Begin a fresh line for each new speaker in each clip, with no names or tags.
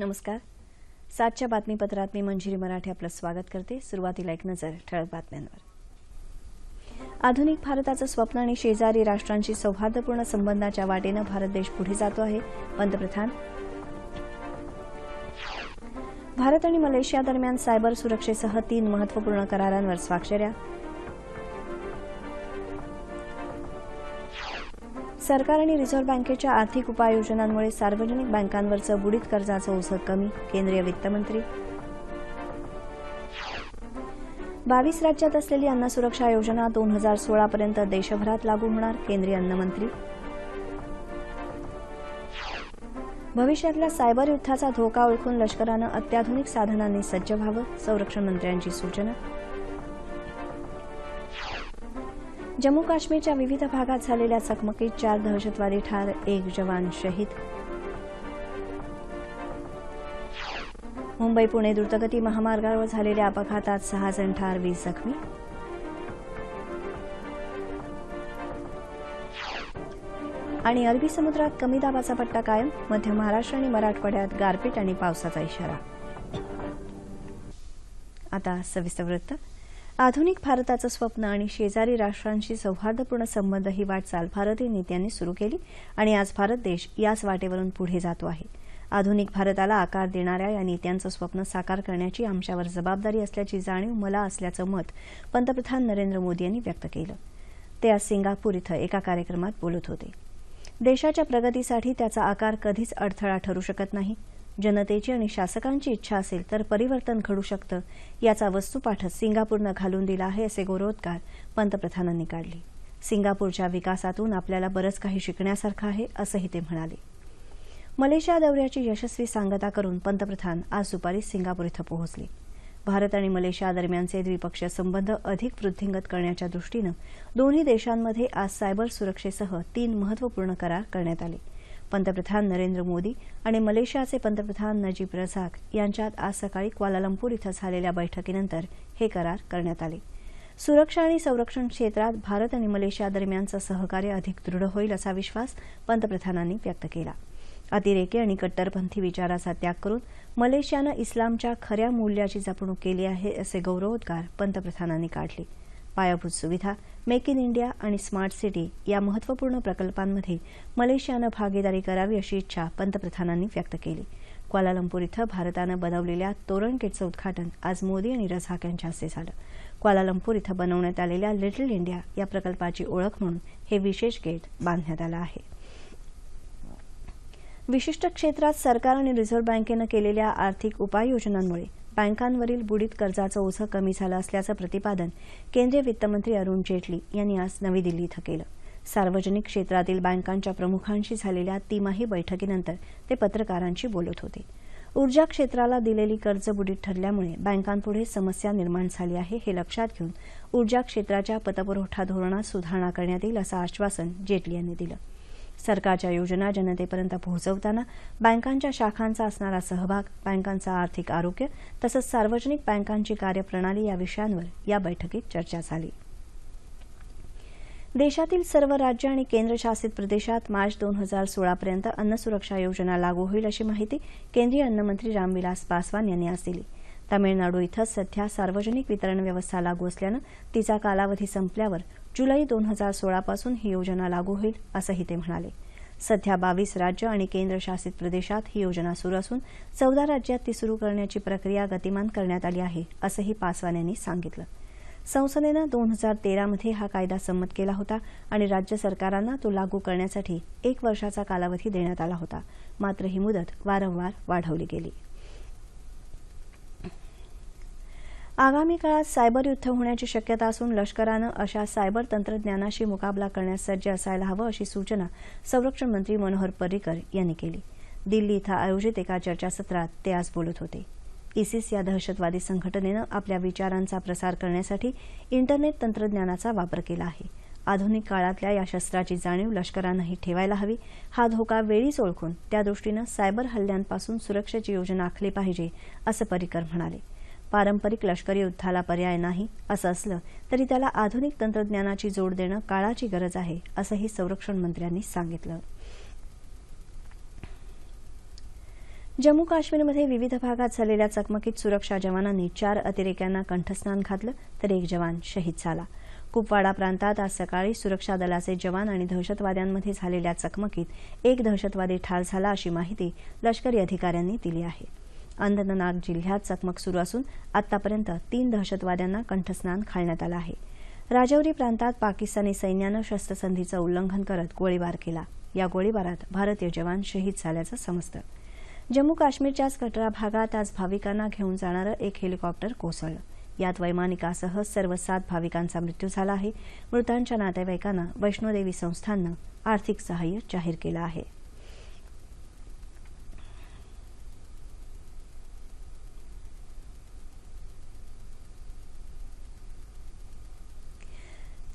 नमस्कार सातच्या बातमीपत्रात मी मंजिरी मराठे आपलं स्वागत करते सुरुवातीला एक नजर ठळक बातम्यांवर आधुनिक भारताचं स्वप्न आणि शेजारी राष्ट्रांशी सौहार्दपूर्ण संबंधाच्या वाटेनं भारत देश पुढे जातो आहे पंतप्रधान भारत आणि मलेशिया दरम्यान सायबर सुरक्षेसह तीन महत्वपूर्ण करारांवर स्वाक्षऱ्या सरकार आणि रिझर्व्ह बँकेच्या आर्थिक उपाययोजनांमुळे सार्वजनिक बँकांवरचं बुडीत कर्जाचं ओझं कमी केंद्रीय वित्तमंत्री बावीस राज्यात असलेली अन्न सुरक्षा योजना दोन हजार सोळापर्यंत देशभरात लागू होणार केंद्रीय अन्नमंत्री भविष्यातल्या सायबर युद्धाचा धोका ओळखून लष्करानं अत्याधुनिक साधनांनी सज्ज व्हावं संरक्षण मंत्र्यांची सूचना जम्मू काश्मीरच्या विविध भागात झालेल्या चकमकीत चार दहशतवादी ठार एक जवान शहीद मुंबई पुणे द्रुतगती महामार्गावर झालेल्या अपघातात सहा जण ठार वीस जखमी आणि अरबी समुद्रात कमी दाबाचा पट्टा कायम मध्य महाराष्ट्र आणि मराठवाड्यात गारपीट आणि पावसाचा इशारा आता सविस्तर वृत्त आधुनिक भारताचं स्वप्न आणि शेजारी राष्ट्रांशी सौहार्दपूर्ण संबंध ही वाटचाल भारतीय नेत्यांनी सुरू केली आणि आज भारत देश याच वाटेवरून पुढे जातो आहे आधुनिक भारताला आकार देणाऱ्या या नेत्यांचं स्वप्न साकार करण्याची आमच्यावर जबाबदारी असल्याची जाणीव मला असल्याचं मत पंतप्रधान नरेंद्र मोदी यांनी व्यक्त केलं ते आज सिंगापूर इथं एका कार्यक्रमात बोलत होते देशाच्या प्रगतीसाठी त्याचा आकार कधीच अडथळा ठरू शकत नाही जनतेची आणि शासकांची इच्छा असेल तर परिवर्तन घडू शकतं याचा वस्तुपाठच सिंगापूरनं घालून दिला आहे असे गौरवोद्गार पंतप्रधानांनी काढले सिंगापूरच्या विकासातून आपल्याला बरंच काही शिकण्यासारखं आहे असंही ते म्हणाले मलेशिया दौऱ्याची यशस्वी सांगता करून पंतप्रधान आज दुपारी सिंगापूर इथं पोहोचले भारत आणि मलेशिया दरम्यानचे द्विपक्षीय संबंध अधिक वृद्धिंगत करण्याच्या दृष्टीनं दोन्ही देशांमध्ये आज सायबर सुरक्षेसह तीन महत्वपूर्ण करार करण्यात आले पंतप्रधान नरेंद्र मोदी आणि मलेशियाचे पंतप्रधान नजीब रझाक यांच्यात आज सकाळी क्वालालंपूर इथं झालेल्या बैठकीनंतर हे करार करण्यात आले सुरक्षा आणि संरक्षण क्षेत्रात भारत आणि मलेशिया दरम्यानचं सहकार्य अधिक दृढ होईल असा विश्वास पंतप्रधानांनी व्यक्त केला अतिरेकी आणि कट्टरपंथी विचाराचा त्याग करून मलेशियानं इस्लामच्या खऱ्या मूल्याची जपणूक केली आहे असे गौरवोद्गार पंतप्रधानांनी काढले पायाभूत सुविधा मेक इन इंडिया आणि स्मार्ट सिटी या महत्त्वपूर्ण प्रकल्पांमध्ये मलेशियानं भागीदारी करावी अशी इच्छा पंतप्रधानांनी व्यक्त केली क्वालालंपूर इथं भारतानं बनवलेल्या तोरण किटचं उद्घाटन आज मोदी आणि रझाक यांच्या हस्ते झालं क्वालालंपूर इथं बनवण्यात आलेल्या लिटल इंडिया या प्रकल्पाची ओळख म्हणून हे विशेष गेट बांधण्यात आलं आहे विशिष्ट क्षेत्रात सरकार आणि रिझर्व्ह बँकेनं केलेल्या आर्थिक उपाययोजनांमुळे बँकांवरील बुडीत कर्जाचं ओझं कमी झालं असल्याचं प्रतिपादन केंद्रीय वित्तमंत्री अरुण जेटली यांनी आज नवी दिल्ली इथं केलं सार्वजनिक क्षेत्रातील बँकांच्या प्रमुखांशी झालेल्या तिमाही बैठकीनंतर ते पत्रकारांशी बोलत होते ऊर्जा क्षेत्राला दिलेली कर्ज बुडीत ठरल्यामुळे बँकांपुढे समस्या निर्माण झाली आहे हे लक्षात घेऊन ऊर्जा क्षेत्राच्या पतपुरवठा धोरणात सुधारणा करण्यात येईल असं आश्वासन जेटली यांनी दिलं सरकारच्या योजना जनतेपर्यंत पोहोचवताना बँकांच्या शाखांचा असणारा सहभाग बँकांचा आर्थिक आरोग्य तसंच सार्वजनिक बँकांची कार्यप्रणाली या विषयांवर या बैठकीत चर्चा झाली देशातील सर्व राज्य आणि केंद्रशासित प्रदेशात मार्च दोन हजार सोळापर्यंत अन्नसुरक्षा योजना लागू होईल अशी माहिती केंद्रीय अन्नमंत्री रामविलास पासवान यांनी आज दिली तामिळनाडू इथं सध्या सार्वजनिक वितरण व्यवस्था लागू असल्यानं तिचा कालावधी संपल्यावर जुलै दोन हजार सोळापासून ही योजना लागू होईल असंही ते म्हणाले सध्या बावीस राज्य आणि केंद्रशासित प्रदेशात ही योजना सुरू असून चौदा राज्यात ती सुरू करण्याची प्रक्रिया गतिमान करण्यात आली आहे असंही पासवान यांनी सांगितलं संसदेनं दोन हजार तेरामध्ये हा कायदा संमत केला होता आणि राज्य सरकारांना तो लागू करण्यासाठी एक वर्षाचा कालावधी देण्यात आला होता मात्र ही मुदत वारंवार वाढवली गेली आगामी काळात सायबर युद्ध होण्याची शक्यता असून लष्करानं अशा सायबर तंत्रज्ञानाशी मुकाबला करण्यास सज्ज असायला हवं अशी सूचना संरक्षण मंत्री मनोहर पर्रिकर यांनी केली दिल्ली इथं आयोजित एका चर्चासत्रात ते आज बोलत होते इसिस या दहशतवादी संघटनेनं आपल्या विचारांचा प्रसार करण्यासाठी इंटरनेट तंत्रज्ञानाचा वापर केला आहे आधुनिक काळातल्या या शस्त्राची जाणीव लष्करानंही ठेवायला हवी हा धोका वेळीच ओळखून त्यादृष्टीनं सायबर हल्ल्यांपासून सुरक्षेची योजना आखली पाहिजे असं परिकर म्हणाले पारंपरिक लष्करी युद्धाला पर्याय नाही असं असलं तरी त्याला आधुनिक तंत्रज्ञानाची जोड देणं काळाची गरज आहे असंही संरक्षण मंत्र्यांनी सांगितलं जम्मू काश्मीरमध्ये विविध भागात झालेल्या चकमकीत सुरक्षा जवानांनी चार अतिरेक्यांना कंठस्नान घातलं तर एक जवान शहीद झाला कुपवाडा प्रांतात आज सकाळी सुरक्षा दलाचे जवान आणि दहशतवाद्यांमध्ये झालेल्या चकमकीत एक दहशतवादी ठार झाला अशी माहिती लष्करी अधिकाऱ्यांनी दिली आहे अनंतनाग जिल्ह्यात चकमक सुरू असून आतापर्यंत तीन दहशतवाद्यांना कंठस्नान घालण्यात आलं आहे राजौरी प्रांतात पाकिस्तानी सैन्यानं शस्त्रसंधीचं उल्लंघन करत गोळीबार केला या गोळीबारात भारतीय जवान शहीद झाल्याचं समजतं जम्मू काश्मीरच्याच कटरा भागात आज भाविकांना घेऊन जाणारं एक हेलिकॉप्टर कोसळलं यात वैमानिकासह सर्व सात भाविकांचा मृत्यू झाला आहे मृतांच्या नातेवाईकांना वैष्णोदेवी संस्थाननं आर्थिक सहाय्य जाहीर केलं आहे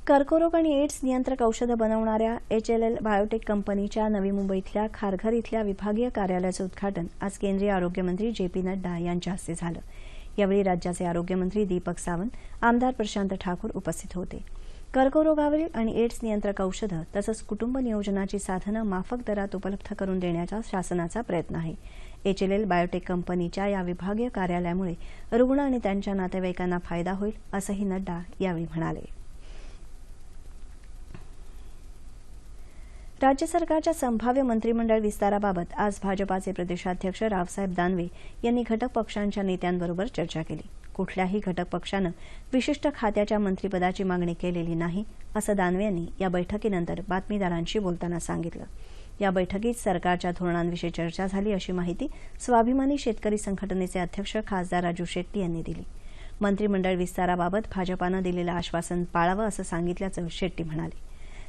कर्करोग आणि एड्स नियंत्रक औषधं बनवणाऱ्या एच एल एल बायोटेक कंपनीच्या नवी मुंबईतल्या खारघर इथल्या विभागीय कार्यालयाचं उद्घाटन आज केंद्रीय आरोग्यमंत्री जे पी नड्डा यांच्या हस्ते झालं यावेळी राज्याचे आरोग्यमंत्री दीपक सावंत आमदार प्रशांत ठाकूर उपस्थित होते कर्करोगावरील आणि एड्स नियंत्रक औषधं तसंच कुटुंब नियोजनाची साधनं माफक दरात उपलब्ध करून देण्याचा शासनाचा प्रयत्न आहे एच एल एल बायोटेक कंपनीच्या या विभागीय कार्यालयामुळे रुग्ण आणि त्यांच्या नातेवाईकांना फायदा होईल असंही नड्डा यावेळी म्हणाले राज्य सरकारच्या संभाव्य मंत्रिमंडळ विस्ताराबाबत आज भाजपाचे प्रदेशाध्यक्ष रावसाहेब दानवे यांनी घटक पक्षांच्या नेत्यांबरोबर चर्चा केली कुठल्याही घटक पक्षानं विशिष्ट खात्याच्या मंत्रिपदाची मागणी केलेली नाही असं दानवे यांनी या बैठकीनंतर बातमीदारांशी बोलताना सांगितलं या बैठकीत सरकारच्या धोरणांविषयी चर्चा झाली अशी माहिती स्वाभिमानी शेतकरी संघटनेचे अध्यक्ष खासदार राजू शेट्टी यांनी दिली मंत्रिमंडळ विस्ताराबाबत भाजपानं दिलेलं आश्वासन पाळावं असं सांगितल्याचं शेट्टी म्हणाले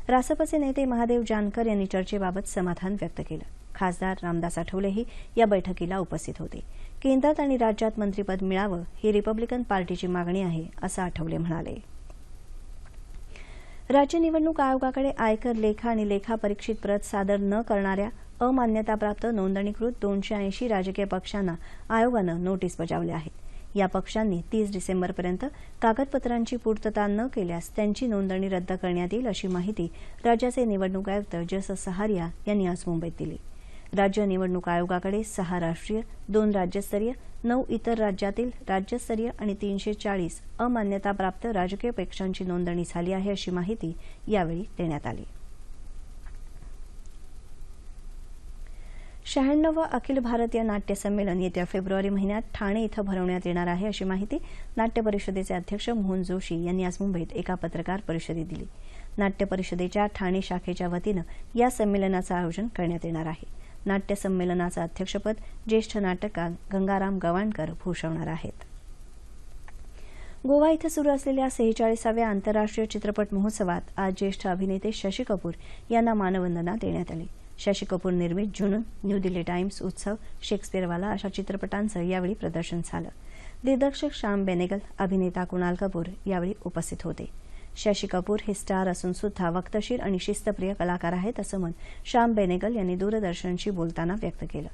रासपचे नेते महादेव जानकर यांनी चर्चेबाबत समाधान व्यक्त केलं खासदार रामदास आठवलेही या बैठकीला उपस्थित होते केंद्रात आणि राज्यात मंत्रीपद मिळावं ही रिपब्लिकन पार्टीची मागणी आहे असं आठवले म्हणाले राज्य निवडणूक आयोगाकडे आयकर लेखा आणि लेखा परीक्षित प्रत सादर न करणाऱ्या अमान्यताप्राप्त नोंदणीकृत दोनशे ऐंशी राजकीय पक्षांना आयोगानं नोटीस बजावल्या आहेत या पक्षांनी तीस डिसेंबरपर्यंत कागदपत्रांची पूर्तता न केल्यास त्यांची नोंदणी रद्द करण्यात येईल अशी माहिती राज्याचे निवडणूक आयुक्त जस सहारिया यांनी आज मुंबईत दिली राज्य निवडणूक आयोगाकडे सहा राष्ट्रीय दोन राज्यस्तरीय नऊ इतर राज्यातील राज्यस्तरीय आणि तीनशे चाळीस अमान्यताप्राप्त राजकीय पक्षांची नोंदणी झाली आहे अशी माहिती यावेळी देण्यात आली शहाण्णव अखिल भारतीय नाट्य संमेलन येत्या फेब्रुवारी महिन्यात ठाणे इथं भरवण्यात येणार आहे अशी माहिती नाट्य परिषदेचे अध्यक्ष मोहन जोशी यांनी आज मुंबईत एका पत्रकार परिषदेत दिली नाट्य परिषदेच्या ठाणे शाखेच्या वतीनं या संमेलनाचं आयोजन करण्यात येणार आहे नाट्य संमेलनाचं अध्यक्षपद ज्येष्ठ नाटककार गंगाराम गवाणकर भूषवणार आहेत गोवा इथं सुरू असलेल्या सेहेचाळीसाव्या आंतरराष्ट्रीय चित्रपट महोत्सवात आज ज्येष्ठ अभिनेते शशी कपूर यांना मानवंदना देण्यात आली शशी कपूर निर्मित जुनून न्यू दिल्ली टाइम्स उत्सव शेक्सपिअरवाला अशा चित्रपटांचं यावेळी प्रदर्शन झालं दिग्दर्शक श्याम बेनेगल अभिनेता कुणाल कपूर यावेळी उपस्थित होते शशी कपूर हे स्टार असून सुद्धा वक्तशीर आणि शिस्तप्रिय कलाकार आहेत असं मत श्याम बेनेगल यांनी दूरदर्शनशी बोलताना व्यक्त केलं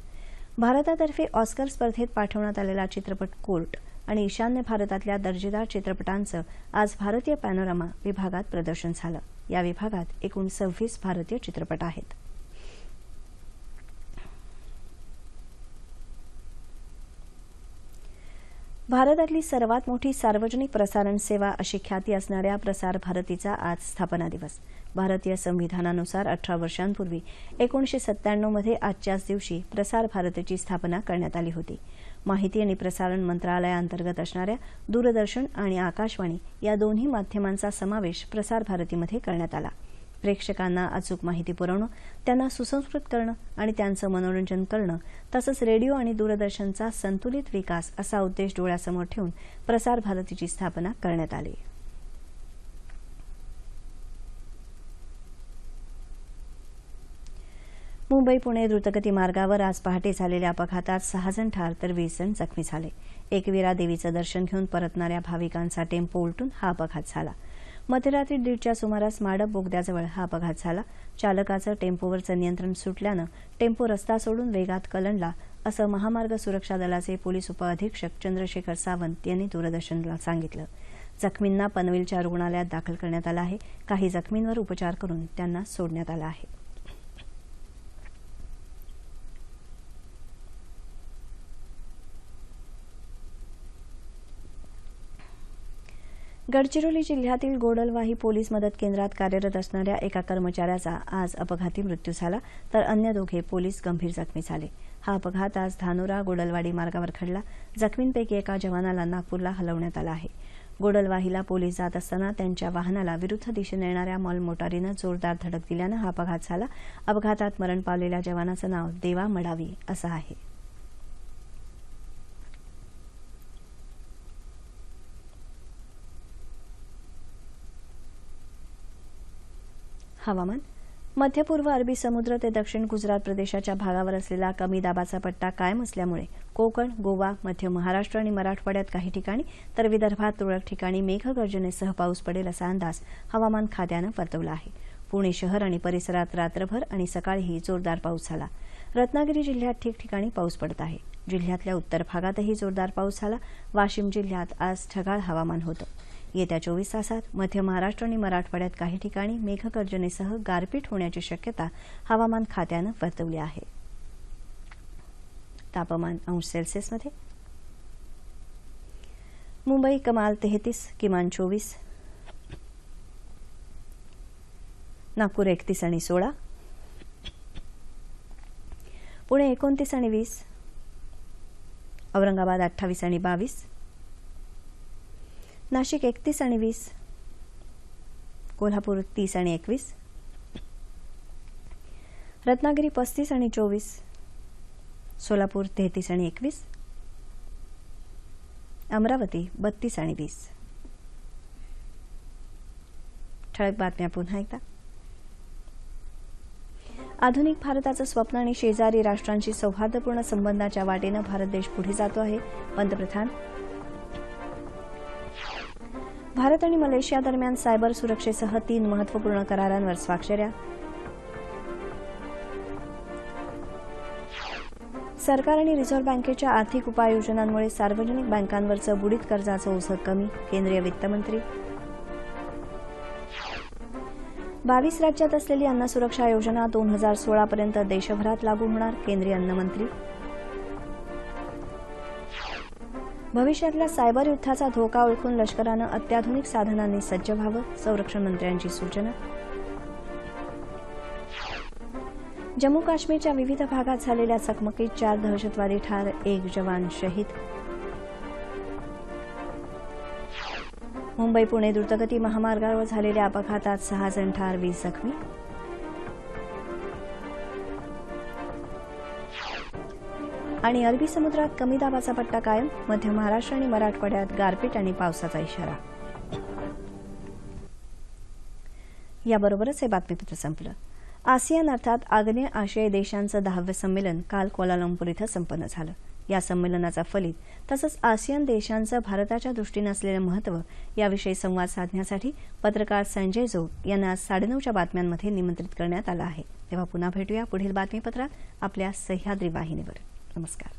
भारतातर्फे ऑस्कर स्पर्धेत पाठवण्यात आलेला चित्रपट कोर्ट आणि ईशान्य भारतातल्या दर्जेदार चित्रपटांचं आज भारतीय पॅनोरामा विभागात प्रदर्शन झालं या विभागात एकूण सव्वीस भारतीय चित्रपट आहेत भारतातली सर्वात मोठी सार्वजनिक प्रसारण सेवा अशी ख्याती असणाऱ्या प्रसार भारतीचा आज स्थापना दिवस भारतीय संविधानानुसार अठरा वर्षांपूर्वी एकोणीशे सत्त्याण्णवमध्ये आजच्याच दिवशी प्रसार भारतीची स्थापना करण्यात आली होती माहिती आणि प्रसारण मंत्रालयाअंतर्गत असणाऱ्या दूरदर्शन आणि आकाशवाणी या दोन्ही माध्यमांचा समावेश प्रसार भारतीमध्ये करण्यात आला प्रेक्षकांना अचूक माहिती पुरवणं त्यांना सुसंस्कृत करणं आणि त्यांचं मनोरंजन करणं तसंच रेडिओ आणि दूरदर्शनचा संतुलित विकास असा उद्देश डोळ्यासमोर ठेवून प्रसार भारतीची स्थापना करण्यात आली मुंबई पुणे द्रुतगती मार्गावर आज पहाटे झालेल्या अपघातात जण ठार तर वीस जण जखमी झाले एकवीरा देवीचं दर्शन घेऊन परतणाऱ्या भाविकांचा टेम्पो उलटून हा अपघात झाला मध्यरात्री दीडच्या सुमारास माडप बोगद्याजवळ हा अपघात झाला चालकाचं टेम्पोवरचं नियंत्रण सुटल्यानं टेम्पो रस्ता सोडून वेगात कलंडला असं महामार्ग सुरक्षा दलाचे पोलीस उपअधीक्षक चंद्रशेखर सावंत यांनी दूरदर्शनला सांगितलं जखमींना पनवेलच्या रुग्णालयात दाखल करण्यात आलं आहे काही जखमींवर उपचार करून त्यांना सोडण्यात आलं आहे गडचिरोली जिल्ह्यातील गोडलवाही पोलीस मदत केंद्रात कार्यरत असणाऱ्या एका कर्मचाऱ्याचा आज अपघाती मृत्यू झाला तर अन्य दोघे पोलीस गंभीर जखमी झाले हा अपघात आज धानोरा गोडलवाडी मार्गावर घडला जखमींपैकी एका जवानाला नागपूरला हलवण्यात आला आहे गोडलवाहीला पोलीस जात असताना त्यांच्या वाहनाला विरुद्ध दिशेने येणाऱ्या मॉल मोटारीनं जोरदार धडक दिल्यानं हा अपघात झाला अपघातात मरण पावलेल्या जवानाचं नाव देवा मडावी असं आहे हवामान मध्य पूर्व अरबी समुद्र ते दक्षिण गुजरात प्रदेशाच्या भागावर असलेला कमी दाबाचा पट्टा कायम असल्यामुळे कोकण गोवा मध्य महाराष्ट्र आणि मराठवाड्यात काही ठिकाणी तर विदर्भात तुरळक ठिकाणी मेघगर्जनेसह पाऊस पडेल असा अंदाज हवामान खात्यानं वर्तवला आहे पुणे शहर आणि परिसरात रात्रभर आणि सकाळीही जोरदार पाऊस झाला रत्नागिरी जिल्ह्यात ठिकठिकाणी पाऊस पडत आहे जिल्ह्यातल्या उत्तर भागातही जोरदार पाऊस झाला वाशिम जिल्ह्यात आज ढगाळ हवामान होतं येत्या चोवीस तासात मध्य महाराष्ट्र आणि मराठवाड्यात काही ठिकाणी मेघगर्जनेसह गारपीट होण्याची शक्यता हवामान खात्यानं वर्तवली आहे तापमान अंश सेल्सिअसमध्ये मुंबई कमाल तेहतीस किमान चोवीस नागपूर एकतीस आणि सोळा पुणे एकोणतीस आणि वीस औरंगाबाद अठ्ठावीस आणि बावीस नाशिक एकतीस आणि वीस कोल्हापूर तीस आणि एकवीस रत्नागिरी पस्तीस आणि चोवीस सोलापूर तेहतीस आणि एकवीस अमरावती बत्तीस आणि वीस ठळक बातम्या पुन्हा एकदा आधुनिक भारताचं स्वप्न आणि शेजारी राष्ट्रांशी सौहार्दपूर्ण संबंधाच्या वाटेनं भारत देश पुढे जातो आहे पंतप्रधान भारत आणि मलेशिया दरम्यान सायबर सुरक्षेसह तीन महत्वपूर्ण करारांवर स्वाक्षऱ्या सरकार आणि रिझर्व्ह बँकेच्या आर्थिक उपाययोजनांमुळे सार्वजनिक बँकांवरचं बुडीत कर्जाचं ओझं कमी केंद्रीय वित्तमंत्री बावीस राज्यात असलेली अन्न सुरक्षा योजना दोन हजार सोळापर्यंत देशभरात लागू होणार केंद्रीय अन्नमंत्री भविष्यातल्या सायबर युद्धाचा धोका ओळखून लष्करानं अत्याधुनिक साधनांनी सज्ज व्हावं संरक्षण मंत्र्यांची सूचना जम्मू काश्मीरच्या विविध भागात झालेल्या चकमकीत चार दहशतवादी ठार एक जवान शहीद मुंबई पुणे द्रुतगती महामार्गावर झालेल्या अपघातात सहा जण ठार वीस जखमी आणि अरबी समुद्रात कमी दाबाचा पट्टा कायम मध्य महाराष्ट्र आणि मराठवाड्यात गारपीट आणि पावसाचा इशारा याबरोबरच हे बातमीपत्र संपलं आसियान अर्थात आग्नेय आशियाई देशांचं दहावं संमेलन काल कोलालंपूर इथं संपन्न झालं या संमेलनाचा फलित तसंच आसियान देशांचं भारताच्या दृष्टीनं असलेलं महत्त्व याविषयी संवाद साधण्यासाठी पत्रकार संजय जोग यांना आज साडेनऊच्या बातम्यांमध्ये निमंत्रित करण्यात आलं आहे तेव्हा पुन्हा भेटूया पुढील बातमीपत्रात आपल्या सह्याद्री वाहिनीवर Namaskar.